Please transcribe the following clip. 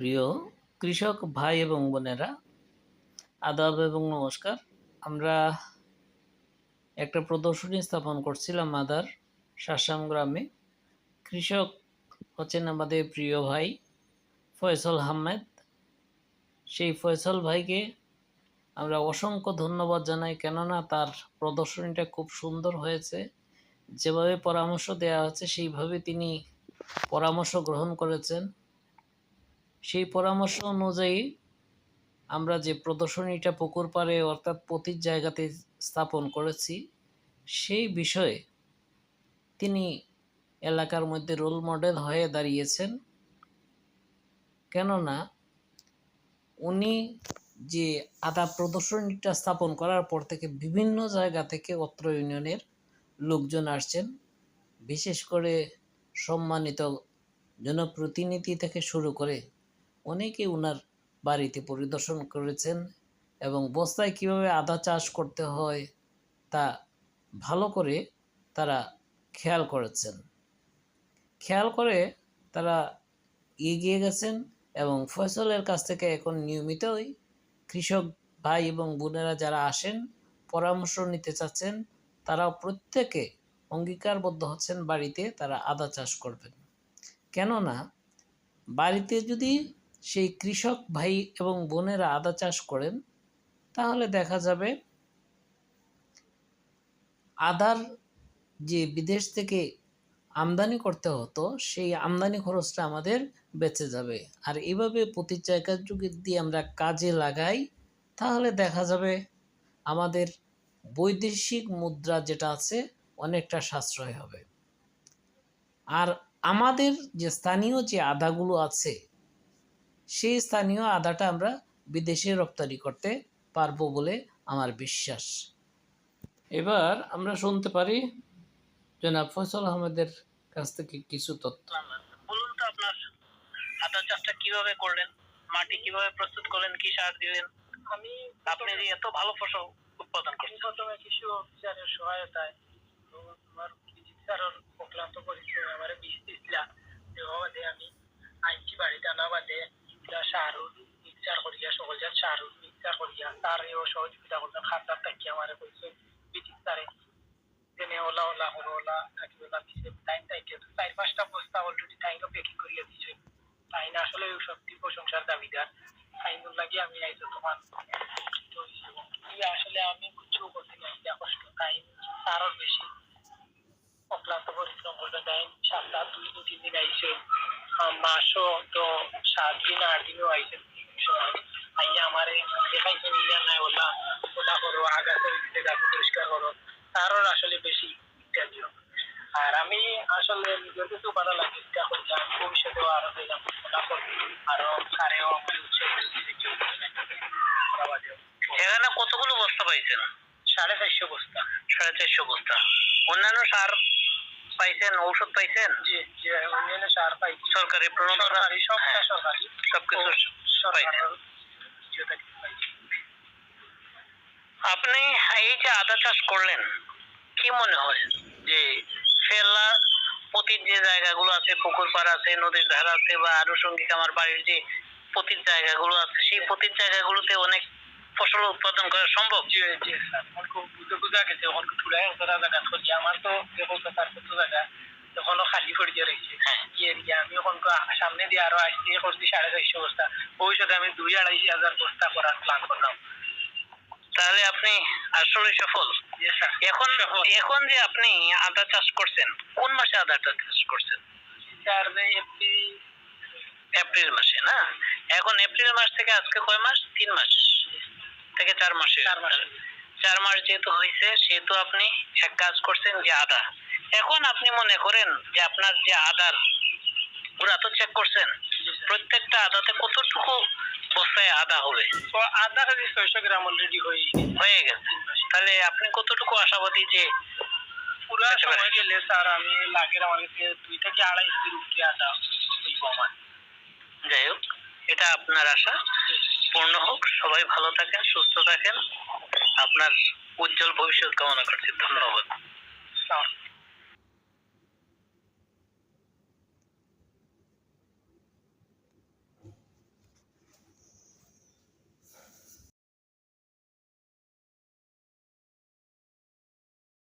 প্রিয় কৃষক ভাই এবং বোনেরা, আদাব এবং নমস্কার। আমরা একটা প্রদর্শনী স্থাপন করছিলাম আদার শাসাম গ্রামে। কৃষক হচ্ছেন আমাদের প্রিয় ভাই ফয়সল আহমেদ। সেই ফয়সল ভাইকে আমরা অসংখ্য ধন্যবাদ জানাই, কেননা তার প্রদর্শনীটা খুব সুন্দর হয়েছে। যেভাবে পরামর্শ দেওয়া হচ্ছে, সেইভাবে তিনি পরামর্শ গ্রহণ করেছেন। সেই পরামর্শ অনুযায়ী আমরা যে প্রদর্শনীটা পুকুর পাড়ে অর্থাৎ পতির জায়গাতে স্থাপন করেছি, সেই বিষয়ে তিনি এলাকার মধ্যে রোল মডেল হয়ে দাঁড়িয়েছেন। কেননা উনি যে আদা প্রদর্শনীটা স্থাপন করার পর থেকে বিভিন্ন জায়গা থেকে অত্র ইউনিয়নের লোকজন আসছেন, বিশেষ করে সম্মানিত জনপ্রতিনিধি থেকে শুরু করে অনেকে ওনার বাড়িতে পরিদর্শন করেছেন এবং বস্তায় কীভাবে আদা চাষ করতে হয় তা ভালো করে তারা খেয়াল করেছেন। খেয়াল করে তারা এগিয়ে গেছেন এবং ফসলের কাছ থেকে এখন নিয়মিতই কৃষক ভাই এবং বোনেরা যারা আসেন, পরামর্শ নিতে চাচ্ছেন তারা প্রত্যেকে অঙ্গীকারবদ্ধ হচ্ছেন বাড়িতে তারা আদা চাষ করবেন। কেননা বাড়িতে যদি সেই কৃষক ভাই এবং বোনেরা আদা চাষ করেন, তাহলে দেখা যাবে আদার যে বিদেশ থেকে আমদানি করতে হতো, সেই আমদানি খরচটা আমাদের বেঁচে যাবে। আর এভাবে প্রতি জায়গার যুগে দিয়ে আমরা কাজে লাগাই, তাহলে দেখা যাবে আমাদের বৈদেশিক মুদ্রা যেটা আছে, অনেকটা সাশ্রয় হবে। আর আমাদের যে স্থানীয় যে আদাগুলো আছে সেই স্থানীয় আদাটা আমরা বিদেশে রপ্তানি করতে পারব বলে আমার বিশ্বাস। এবার আমরা শুনতে পারি জনাব ফয়সল আহমেদের কাছ থেকে কিছু তথ্য। বলুন তো আপনার আদা চাষটা কীভাবে করলেন? মাটি কীভাবে প্রস্তুত করলেন? কি সার দিলেন? আমি আপনি এত ভালো ফসল উৎপাদন করছেন। প্রথমে কৃষি অফিসারের সহায়তায় এবং আমার চিকিৎসার অক্লান্ত পরিশ্রম আমার বীজ দিছিলা দেওয়া বাদে আমি আইনছি বাড়িতে আনা বাদে ইটা সার মিক্সার করিয়া সকল জাত সার মিক্সার তার এও সহযোগিতা করতেন খাতার থাকি আমার কইছে চিকিৎসারে তেনে ওলা ওলা হলো ওলা থাকি ওলা দিছে টাইম টাইকে চার পাঁচটা বস্তা অলরেডি টাইমও প্যাকিং করিয়া দিছে তাই না আসলে সত্যি প্রশংসার দাবিদার আইনুর লাগি আমি আইতো তোমার আসলে আমি কিছু করতে নাই যা কষ্ট তাই তারও বেশি অক্লান্ত পরিশ্রম করতে দেয় সপ্তাহ দুই দিন তিন দিন আইসে মাসও তো সাত দিন আট দিনও আইয়া আমারে দেখাইছে নিলে নাই ওলা ওলা করো আগাতে দিতে পরিষ্কার করো। তারও আসলে বেশি ইত্যাদিও আর আমি আসলে নিজের কিছু ভালো লাগে এটা করি যে আমি ভবিষ্যতেও আরও দিলাম ওলা করব আরও সারেও আমার উৎসাহ এখানে কতগুলো বস্তা পাইছেন? সাড়ে চারশো বস্তা। সাড়ে চারশো বস্তা। অন্যান্য সার পাইছেন ঔষধ পাইছেন? যে অন্যান্য সার পাই। সরকারি সরকারি সবটা হ্যাঁ, সরকারি। সবকিছু পাইছেন। আপনি এই যে আদা চাষ করলেন, কি মনে হয়? যে ফেলা পতির যে জায়গাগুলো আছে, পুকুর পাড় আছে, নদীর ধারা আছে বা আনুষঙ্গিক আমার বাড়ির যে পতির জায়গাগুলো আছে, সেই পতির জায়গাগুলোতে অনেক ফসল উৎপাদন করা সম্ভব? যে যে স্যার। অনেক বুঝে বুঝা গেছে, অনেক চুড়ায় ওরা জায়গা করি। আমার তো তার কত জায়গা? তখনও খালি পড়ে গিয়ে রয়েছে। কি এরিয়া আমি ওখান সামনে দিয়ে আরও আসতে করছি সাড়ে চারশো বস্তা। ভবিষ্যতে আমি দুই আড়াই হাজার বস্তা করার প্ল্যান করলাম। তাহলে আপনি আসলে সফল এখন এখন যে আপনি আদা চাষ করছেন কোন মাসে আদাটা চাষ করছেন? এপ্রিল এপ্রিল মাসে না? এখন এপ্রিল মাস থেকে আজকে কয় মাস? তিন মাস থেকে চার মাসে। চার মাস। চার মাস যেহেতু হয়েছে সেহেতু আপনি এক কাজ করছেন যে আদা। এখন আপনি মনে করেন যে আপনার যে আদার পুরা তো চেক করছেন প্রত্যেকটা আদাতে কতটুকু বস্তায় আদা হবে? আধা কেজি ছয়শো গ্রাম অলরেডি হয়ে হয়ে গেছে। তাহলে আপনি কতটুকু আশাবাদী যে পুরা সময় গেলে স্যার আমি লাগের আমার কাছে দুই থেকে আড়াই উপরে আদা হইব আমার। যাই হোক এটা আপনার আশা। পূর্ণ হোক সবাই ভালো থাকেন সুস্থ থাকেন। আপনার উজ্জ্বল ভবিষ্যৎ কামনা করছি। ধন্যবাদ।